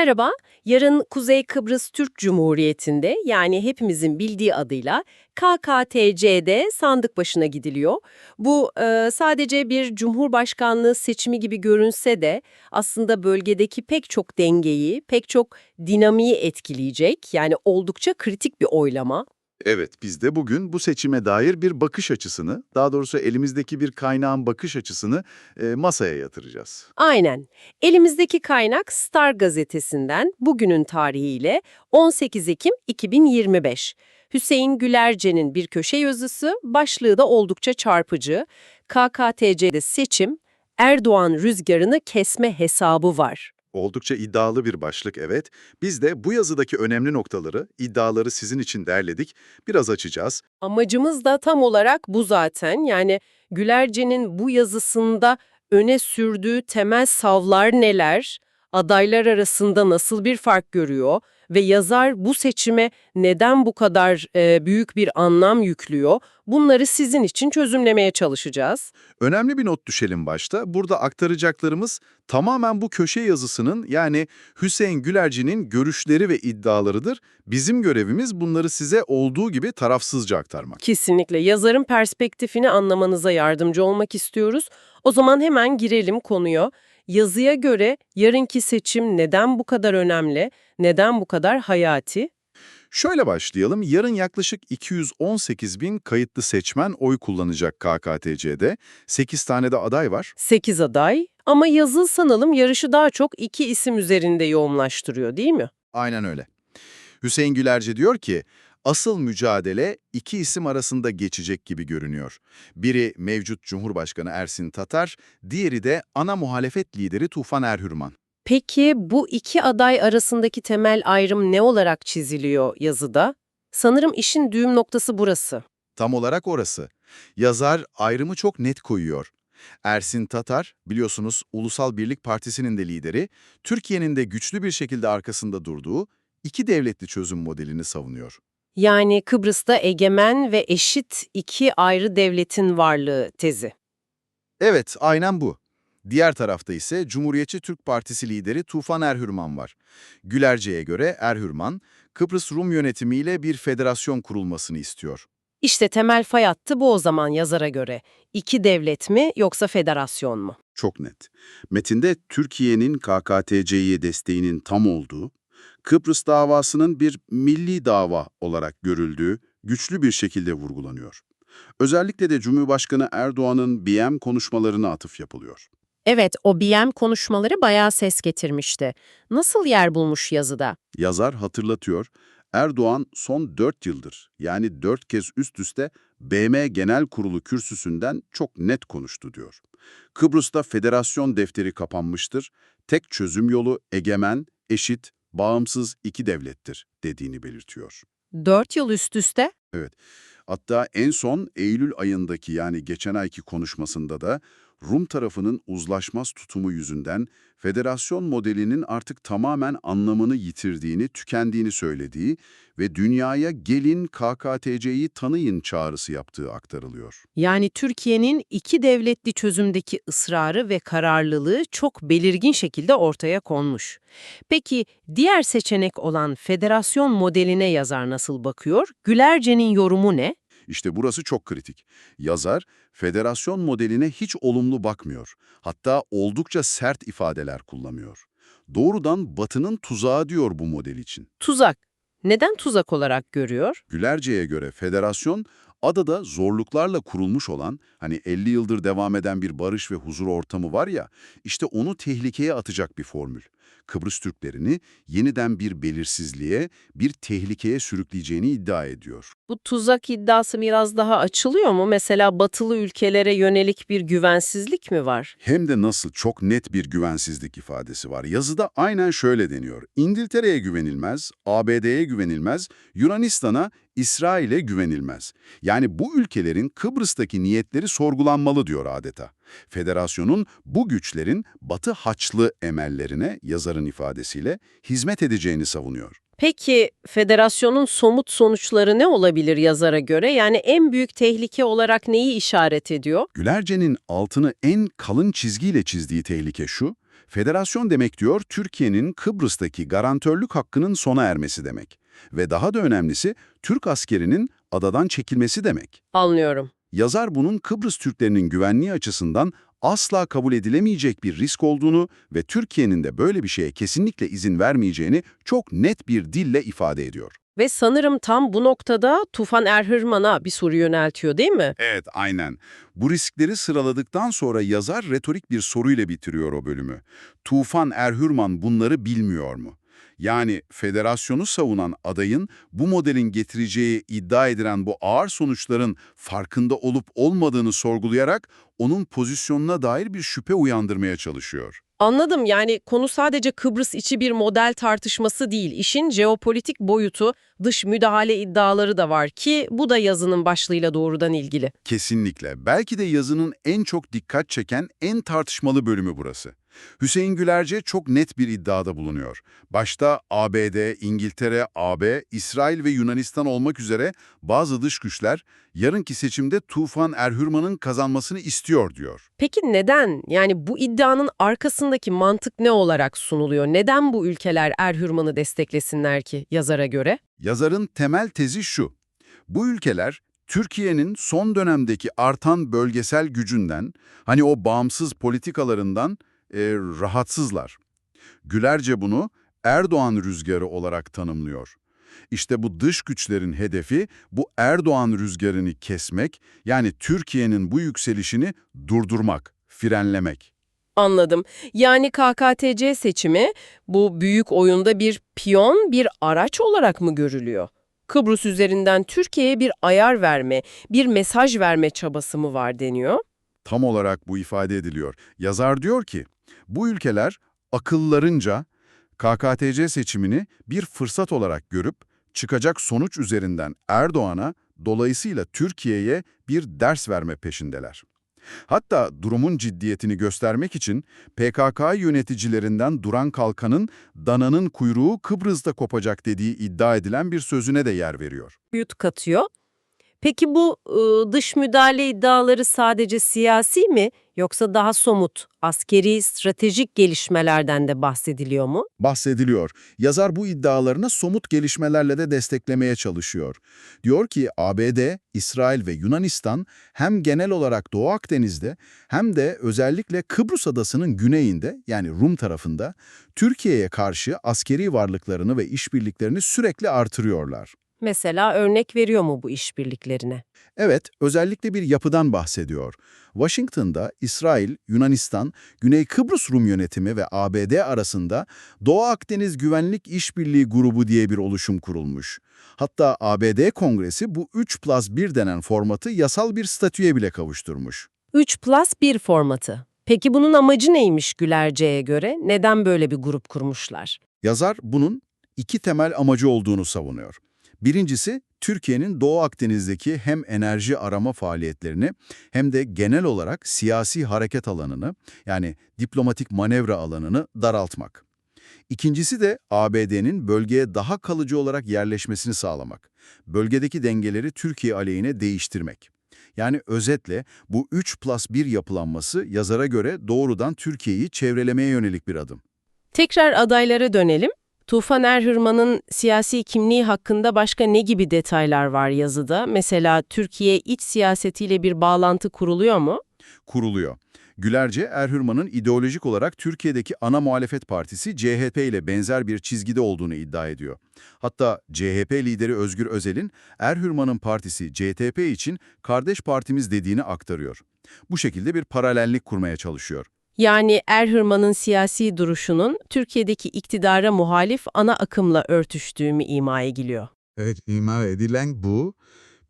Merhaba, yarın Kuzey Kıbrıs Türk Cumhuriyeti'nde yani hepimizin bildiği adıyla KKTC'de sandık başına gidiliyor. Bu e, sadece bir cumhurbaşkanlığı seçimi gibi görünse de aslında bölgedeki pek çok dengeyi, pek çok dinamiği etkileyecek yani oldukça kritik bir oylama. Evet, biz de bugün bu seçime dair bir bakış açısını, daha doğrusu elimizdeki bir kaynağın bakış açısını e, masaya yatıracağız. Aynen. Elimizdeki kaynak Star gazetesinden bugünün tarihiyle 18 Ekim 2025. Hüseyin Gülerce'nin bir köşe yazısı, başlığı da oldukça çarpıcı. KKTC'de seçim, Erdoğan rüzgarını kesme hesabı var. Oldukça iddialı bir başlık evet. Biz de bu yazıdaki önemli noktaları, iddiaları sizin için derledik. Biraz açacağız. Amacımız da tam olarak bu zaten. Yani Gülerce'nin bu yazısında öne sürdüğü temel savlar neler, adaylar arasında nasıl bir fark görüyor ve yazar bu seçime neden bu kadar e, büyük bir anlam yüklüyor, bunları sizin için çözümlemeye çalışacağız. Önemli bir not düşelim başta. Burada aktaracaklarımız tamamen bu köşe yazısının yani Hüseyin Gülerci'nin görüşleri ve iddialarıdır. Bizim görevimiz bunları size olduğu gibi tarafsızca aktarmak. Kesinlikle yazarın perspektifini anlamanıza yardımcı olmak istiyoruz. O zaman hemen girelim konuya. Yazıya göre yarınki seçim neden bu kadar önemli, neden bu kadar hayati? Şöyle başlayalım. Yarın yaklaşık 218 bin kayıtlı seçmen oy kullanacak KKTC'de. 8 tane de aday var. 8 aday ama yazı sanalım yarışı daha çok iki isim üzerinde yoğunlaştırıyor değil mi? Aynen öyle. Hüseyin Gülerci diyor ki, asıl mücadele iki isim arasında geçecek gibi görünüyor. Biri mevcut Cumhurbaşkanı Ersin Tatar, diğeri de ana muhalefet lideri Tufan Erhürman. Peki bu iki aday arasındaki temel ayrım ne olarak çiziliyor yazıda? Sanırım işin düğüm noktası burası. Tam olarak orası. Yazar ayrımı çok net koyuyor. Ersin Tatar, biliyorsunuz Ulusal Birlik Partisi'nin de lideri, Türkiye'nin de güçlü bir şekilde arkasında durduğu iki devletli çözüm modelini savunuyor. Yani Kıbrıs'ta egemen ve eşit iki ayrı devletin varlığı tezi. Evet, aynen bu. Diğer tarafta ise Cumhuriyetçi Türk Partisi lideri Tufan Erhürman var. Gülerce'ye göre Erhürman, Kıbrıs Rum yönetimiyle bir federasyon kurulmasını istiyor. İşte temel fay hattı bu o zaman yazara göre. İki devlet mi yoksa federasyon mu? Çok net. Metinde Türkiye'nin KKTC'ye desteğinin tam olduğu, Kıbrıs davasının bir milli dava olarak görüldüğü güçlü bir şekilde vurgulanıyor. Özellikle de Cumhurbaşkanı Erdoğan'ın BM konuşmalarına atıf yapılıyor. Evet, o BM konuşmaları bayağı ses getirmişti. Nasıl yer bulmuş yazıda? Yazar hatırlatıyor, Erdoğan son 4 yıldır yani 4 kez üst üste BM Genel Kurulu kürsüsünden çok net konuştu diyor. Kıbrıs'ta federasyon defteri kapanmıştır, tek çözüm yolu egemen, eşit, bağımsız iki devlettir dediğini belirtiyor. Dört yıl üst üste? Hatta en son Eylül ayındaki yani geçen ayki konuşmasında da Rum tarafının uzlaşmaz tutumu yüzünden federasyon modelinin artık tamamen anlamını yitirdiğini, tükendiğini söylediği ve dünyaya gelin KKTC'yi tanıyın çağrısı yaptığı aktarılıyor. Yani Türkiye'nin iki devletli çözümdeki ısrarı ve kararlılığı çok belirgin şekilde ortaya konmuş. Peki diğer seçenek olan federasyon modeline yazar nasıl bakıyor? Gülerce'nin yorumu ne? İşte burası çok kritik. Yazar, federasyon modeline hiç olumlu bakmıyor. Hatta oldukça sert ifadeler kullanıyor. Doğrudan Batı'nın tuzağı diyor bu model için. Tuzak. Neden tuzak olarak görüyor? Gülerce'ye göre federasyon, adada zorluklarla kurulmuş olan, hani 50 yıldır devam eden bir barış ve huzur ortamı var ya, işte onu tehlikeye atacak bir formül. Kıbrıs Türklerini yeniden bir belirsizliğe, bir tehlikeye sürükleyeceğini iddia ediyor. Bu tuzak iddiası biraz daha açılıyor mu? Mesela batılı ülkelere yönelik bir güvensizlik mi var? Hem de nasıl çok net bir güvensizlik ifadesi var. Yazıda aynen şöyle deniyor. İngiltere'ye güvenilmez, ABD'ye güvenilmez, Yunanistan'a, İsrail'e güvenilmez. Yani bu ülkelerin Kıbrıs'taki niyetleri sorgulanmalı diyor adeta. Federasyonun bu güçlerin Batı haçlı emellerine, yazarın ifadesiyle, hizmet edeceğini savunuyor. Peki federasyonun somut sonuçları ne olabilir yazara göre? Yani en büyük tehlike olarak neyi işaret ediyor? Gülerce'nin altını en kalın çizgiyle çizdiği tehlike şu, Federasyon demek diyor, Türkiye'nin Kıbrıs'taki garantörlük hakkının sona ermesi demek. Ve daha da önemlisi, Türk askerinin adadan çekilmesi demek. Anlıyorum. Yazar bunun Kıbrıs Türklerinin güvenliği açısından asla kabul edilemeyecek bir risk olduğunu ve Türkiye'nin de böyle bir şeye kesinlikle izin vermeyeceğini çok net bir dille ifade ediyor. Ve sanırım tam bu noktada Tufan Erhırman'a bir soru yöneltiyor değil mi? Evet, aynen. Bu riskleri sıraladıktan sonra yazar retorik bir soruyla bitiriyor o bölümü. Tufan Erhürman bunları bilmiyor mu? Yani federasyonu savunan adayın bu modelin getireceği iddia edilen bu ağır sonuçların farkında olup olmadığını sorgulayarak onun pozisyonuna dair bir şüphe uyandırmaya çalışıyor. Anladım yani konu sadece Kıbrıs içi bir model tartışması değil. İşin jeopolitik boyutu, dış müdahale iddiaları da var ki bu da yazının başlığıyla doğrudan ilgili. Kesinlikle. Belki de yazının en çok dikkat çeken, en tartışmalı bölümü burası. Hüseyin Gülerce çok net bir iddiada bulunuyor. Başta ABD, İngiltere, AB, İsrail ve Yunanistan olmak üzere bazı dış güçler yarınki seçimde Tufan Erhürman'ın kazanmasını istiyor diyor. Peki neden? Yani bu iddianın arkasındaki mantık ne olarak sunuluyor? Neden bu ülkeler Erhürman'ı desteklesinler ki yazara göre? Yazarın temel tezi şu. Bu ülkeler Türkiye'nin son dönemdeki artan bölgesel gücünden, hani o bağımsız politikalarından e, rahatsızlar. Gülerce bunu Erdoğan rüzgarı olarak tanımlıyor. İşte bu dış güçlerin hedefi bu Erdoğan rüzgarını kesmek, yani Türkiye'nin bu yükselişini durdurmak, frenlemek. Anladım. Yani KKTC seçimi bu büyük oyunda bir piyon, bir araç olarak mı görülüyor? Kıbrıs üzerinden Türkiye'ye bir ayar verme, bir mesaj verme çabası mı var deniyor? Tam olarak bu ifade ediliyor. Yazar diyor ki, bu ülkeler akıllarınca KKTC seçimini bir fırsat olarak görüp çıkacak sonuç üzerinden Erdoğan'a dolayısıyla Türkiye'ye bir ders verme peşindeler. Hatta durumun ciddiyetini göstermek için PKK yöneticilerinden Duran Kalkan'ın dananın kuyruğu Kıbrıs'ta kopacak dediği iddia edilen bir sözüne de yer veriyor. Büyüt katıyor. Peki bu dış müdahale iddiaları sadece siyasi mi yoksa daha somut, askeri, stratejik gelişmelerden de bahsediliyor mu? bahsediliyor. Yazar bu iddialarına somut gelişmelerle de desteklemeye çalışıyor. Diyor ki ABD, İsrail ve Yunanistan hem genel olarak Doğu Akdeniz'de hem de özellikle Kıbrıs adasının güneyinde yani Rum tarafında Türkiye'ye karşı askeri varlıklarını ve işbirliklerini sürekli artırıyorlar. Mesela örnek veriyor mu bu işbirliklerine? Evet, özellikle bir yapıdan bahsediyor. Washington'da İsrail, Yunanistan, Güney Kıbrıs Rum yönetimi ve ABD arasında Doğu Akdeniz Güvenlik İşbirliği Grubu diye bir oluşum kurulmuş. Hatta ABD Kongresi bu 3 plus 1 denen formatı yasal bir statüye bile kavuşturmuş. 3 plus 1 formatı. Peki bunun amacı neymiş Gülerce'ye göre? Neden böyle bir grup kurmuşlar? Yazar bunun iki temel amacı olduğunu savunuyor. Birincisi, Türkiye'nin Doğu Akdeniz'deki hem enerji arama faaliyetlerini hem de genel olarak siyasi hareket alanını yani diplomatik manevra alanını daraltmak. İkincisi de ABD'nin bölgeye daha kalıcı olarak yerleşmesini sağlamak. Bölgedeki dengeleri Türkiye aleyhine değiştirmek. Yani özetle bu 3 plus 1 yapılanması yazara göre doğrudan Türkiye'yi çevrelemeye yönelik bir adım. Tekrar adaylara dönelim. Tufan Erhırman'ın siyasi kimliği hakkında başka ne gibi detaylar var yazıda? Mesela Türkiye iç siyasetiyle bir bağlantı kuruluyor mu? kuruluyor. Gülerce, Erhürman'ın ideolojik olarak Türkiye'deki ana muhalefet partisi CHP ile benzer bir çizgide olduğunu iddia ediyor. Hatta CHP lideri Özgür Özel'in Erhürman'ın partisi CTP için kardeş partimiz dediğini aktarıyor. Bu şekilde bir paralellik kurmaya çalışıyor. Yani Erhırman'ın siyasi duruşunun Türkiye'deki iktidara muhalif ana akımla örtüştüğü ima ediliyor? Evet, ima edilen bu.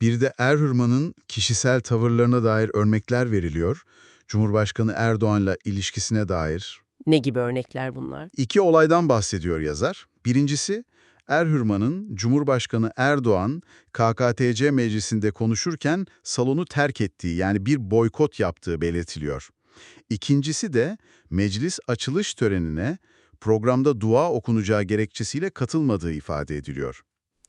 Bir de Erhürman'ın kişisel tavırlarına dair örnekler veriliyor. Cumhurbaşkanı Erdoğan'la ilişkisine dair. Ne gibi örnekler bunlar? İki olaydan bahsediyor yazar. Birincisi, Erhürman'ın Cumhurbaşkanı Erdoğan KKTC meclisinde konuşurken salonu terk ettiği yani bir boykot yaptığı belirtiliyor. İkincisi de meclis açılış törenine programda dua okunacağı gerekçesiyle katılmadığı ifade ediliyor.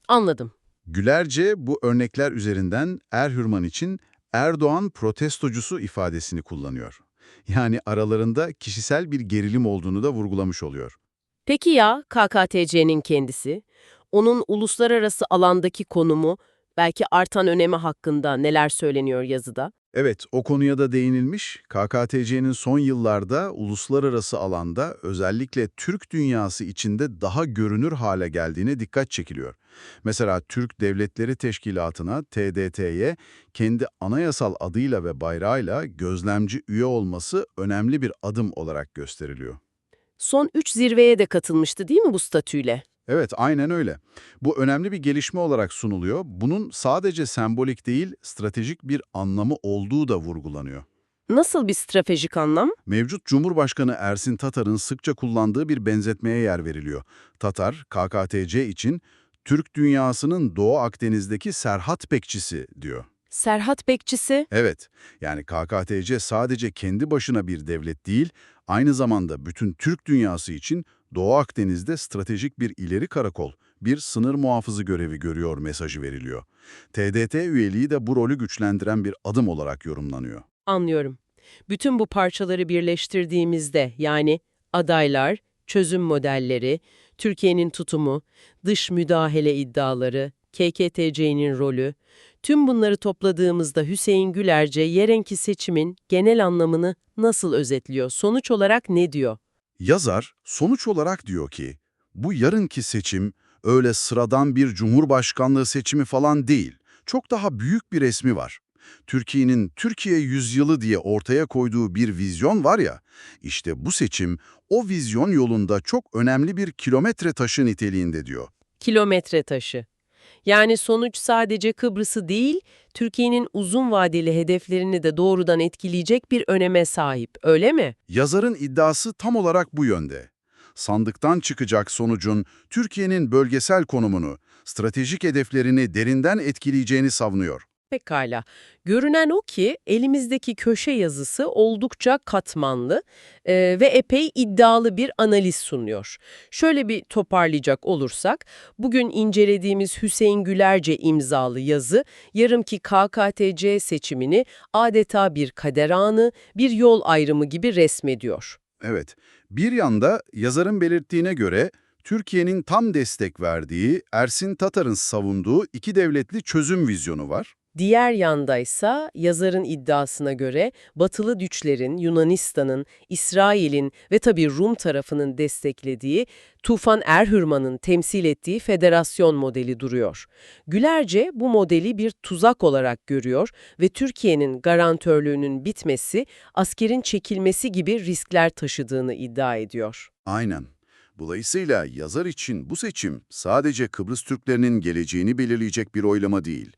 Anladım. Gülerce bu örnekler üzerinden Erhürman için Erdoğan protestocusu ifadesini kullanıyor. Yani aralarında kişisel bir gerilim olduğunu da vurgulamış oluyor. Peki ya KKTC'nin kendisi? Onun uluslararası alandaki konumu, belki artan önemi hakkında neler söyleniyor yazıda? Evet, o konuya da değinilmiş. KKTC'nin son yıllarda uluslararası alanda özellikle Türk dünyası içinde daha görünür hale geldiğine dikkat çekiliyor. Mesela Türk Devletleri Teşkilatı'na, TDT'ye kendi anayasal adıyla ve bayrağıyla gözlemci üye olması önemli bir adım olarak gösteriliyor. Son 3 zirveye de katılmıştı değil mi bu statüyle? Evet, aynen öyle. Bu önemli bir gelişme olarak sunuluyor. Bunun sadece sembolik değil, stratejik bir anlamı olduğu da vurgulanıyor. Nasıl bir stratejik anlam? Mevcut Cumhurbaşkanı Ersin Tatar'ın sıkça kullandığı bir benzetmeye yer veriliyor. Tatar, KKTC için Türk dünyasının Doğu Akdeniz'deki Serhat Bekçisi diyor. Serhat Bekçisi, Evet, yani KKTC sadece kendi başına bir devlet değil, aynı zamanda bütün Türk dünyası için Doğu Akdeniz'de stratejik bir ileri karakol, bir sınır muhafızı görevi görüyor mesajı veriliyor. TDT üyeliği de bu rolü güçlendiren bir adım olarak yorumlanıyor. anlıyorum. Bütün bu parçaları birleştirdiğimizde yani adaylar, çözüm modelleri, Türkiye'nin tutumu, dış müdahale iddiaları, KKTC'nin rolü, tüm bunları topladığımızda Hüseyin Gülerce Yerenki seçimin genel anlamını nasıl özetliyor? Sonuç olarak ne diyor? Yazar sonuç olarak diyor ki, bu yarınki seçim öyle sıradan bir cumhurbaşkanlığı seçimi falan değil, çok daha büyük bir resmi var. Türkiye'nin Türkiye yüzyılı diye ortaya koyduğu bir vizyon var ya, işte bu seçim o vizyon yolunda çok önemli bir kilometre taşı niteliğinde diyor. Kilometre taşı. Yani sonuç sadece Kıbrıs'ı değil, Türkiye'nin uzun vadeli hedeflerini de doğrudan etkileyecek bir öneme sahip, öyle mi? Yazarın iddiası tam olarak bu yönde. Sandıktan çıkacak sonucun Türkiye'nin bölgesel konumunu, stratejik hedeflerini derinden etkileyeceğini savunuyor. Pekala. Görünen o ki elimizdeki köşe yazısı oldukça katmanlı e, ve epey iddialı bir analiz sunuyor. Şöyle bir toparlayacak olursak, bugün incelediğimiz Hüseyin Gülerce imzalı yazı, yarımki KKTC seçimini adeta bir kader anı, bir yol ayrımı gibi resmediyor. Evet, bir yanda yazarın belirttiğine göre Türkiye'nin tam destek verdiği, Ersin Tatar'ın savunduğu iki devletli çözüm vizyonu var. Diğer yandaysa yazarın iddiasına göre batılı güçlerin, Yunanistan'ın, İsrail'in ve tabii Rum tarafının desteklediği Tufan Erhürman'ın temsil ettiği federasyon modeli duruyor. Gülerce bu modeli bir tuzak olarak görüyor ve Türkiye'nin garantörlüğünün bitmesi, askerin çekilmesi gibi riskler taşıdığını iddia ediyor. Aynen. Dolayısıyla yazar için bu seçim sadece Kıbrıs Türklerinin geleceğini belirleyecek bir oylama değil.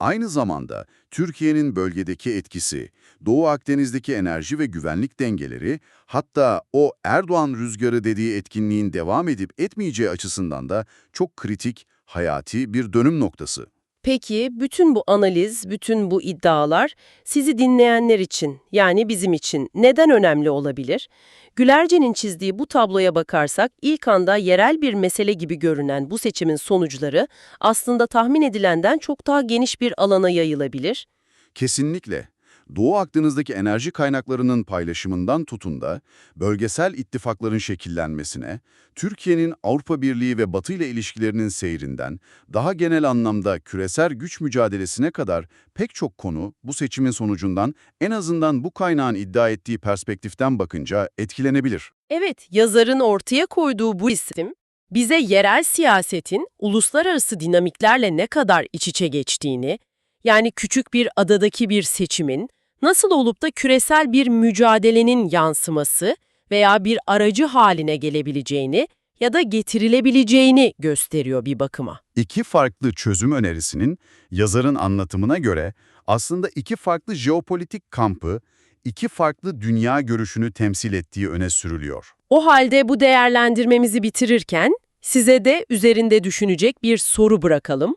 Aynı zamanda Türkiye'nin bölgedeki etkisi, Doğu Akdeniz'deki enerji ve güvenlik dengeleri, hatta o Erdoğan rüzgarı dediği etkinliğin devam edip etmeyeceği açısından da çok kritik, hayati bir dönüm noktası. Peki bütün bu analiz, bütün bu iddialar sizi dinleyenler için yani bizim için neden önemli olabilir? Gülerce'nin çizdiği bu tabloya bakarsak ilk anda yerel bir mesele gibi görünen bu seçimin sonuçları aslında tahmin edilenden çok daha geniş bir alana yayılabilir. Kesinlikle. Doğu Akdeniz'deki enerji kaynaklarının paylaşımından tutun da bölgesel ittifakların şekillenmesine, Türkiye'nin Avrupa Birliği ve Batı ile ilişkilerinin seyrinden, daha genel anlamda küresel güç mücadelesine kadar pek çok konu bu seçimin sonucundan en azından bu kaynağın iddia ettiği perspektiften bakınca etkilenebilir. Evet, yazarın ortaya koyduğu bu isim, bize yerel siyasetin uluslararası dinamiklerle ne kadar iç içe geçtiğini, yani küçük bir adadaki bir seçimin, nasıl olup da küresel bir mücadelenin yansıması veya bir aracı haline gelebileceğini ya da getirilebileceğini gösteriyor bir bakıma. İki farklı çözüm önerisinin yazarın anlatımına göre aslında iki farklı jeopolitik kampı, iki farklı dünya görüşünü temsil ettiği öne sürülüyor. O halde bu değerlendirmemizi bitirirken size de üzerinde düşünecek bir soru bırakalım.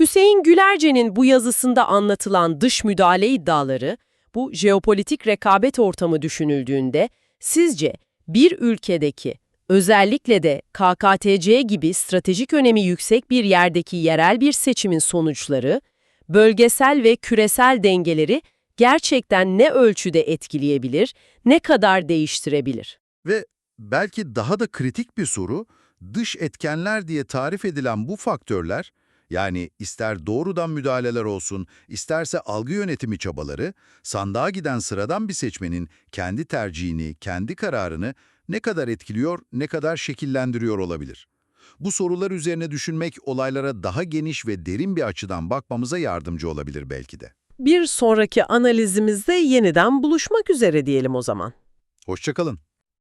Hüseyin Gülerce'nin bu yazısında anlatılan dış müdahale iddiaları, bu jeopolitik rekabet ortamı düşünüldüğünde sizce bir ülkedeki özellikle de KKTC gibi stratejik önemi yüksek bir yerdeki yerel bir seçimin sonuçları, bölgesel ve küresel dengeleri gerçekten ne ölçüde etkileyebilir, ne kadar değiştirebilir? Ve belki daha da kritik bir soru, dış etkenler diye tarif edilen bu faktörler, yani ister doğrudan müdahaleler olsun, isterse algı yönetimi çabaları, sandığa giden sıradan bir seçmenin kendi tercihini, kendi kararını ne kadar etkiliyor, ne kadar şekillendiriyor olabilir? Bu sorular üzerine düşünmek olaylara daha geniş ve derin bir açıdan bakmamıza yardımcı olabilir belki de. Bir sonraki analizimizde yeniden buluşmak üzere diyelim o zaman. Hoşçakalın.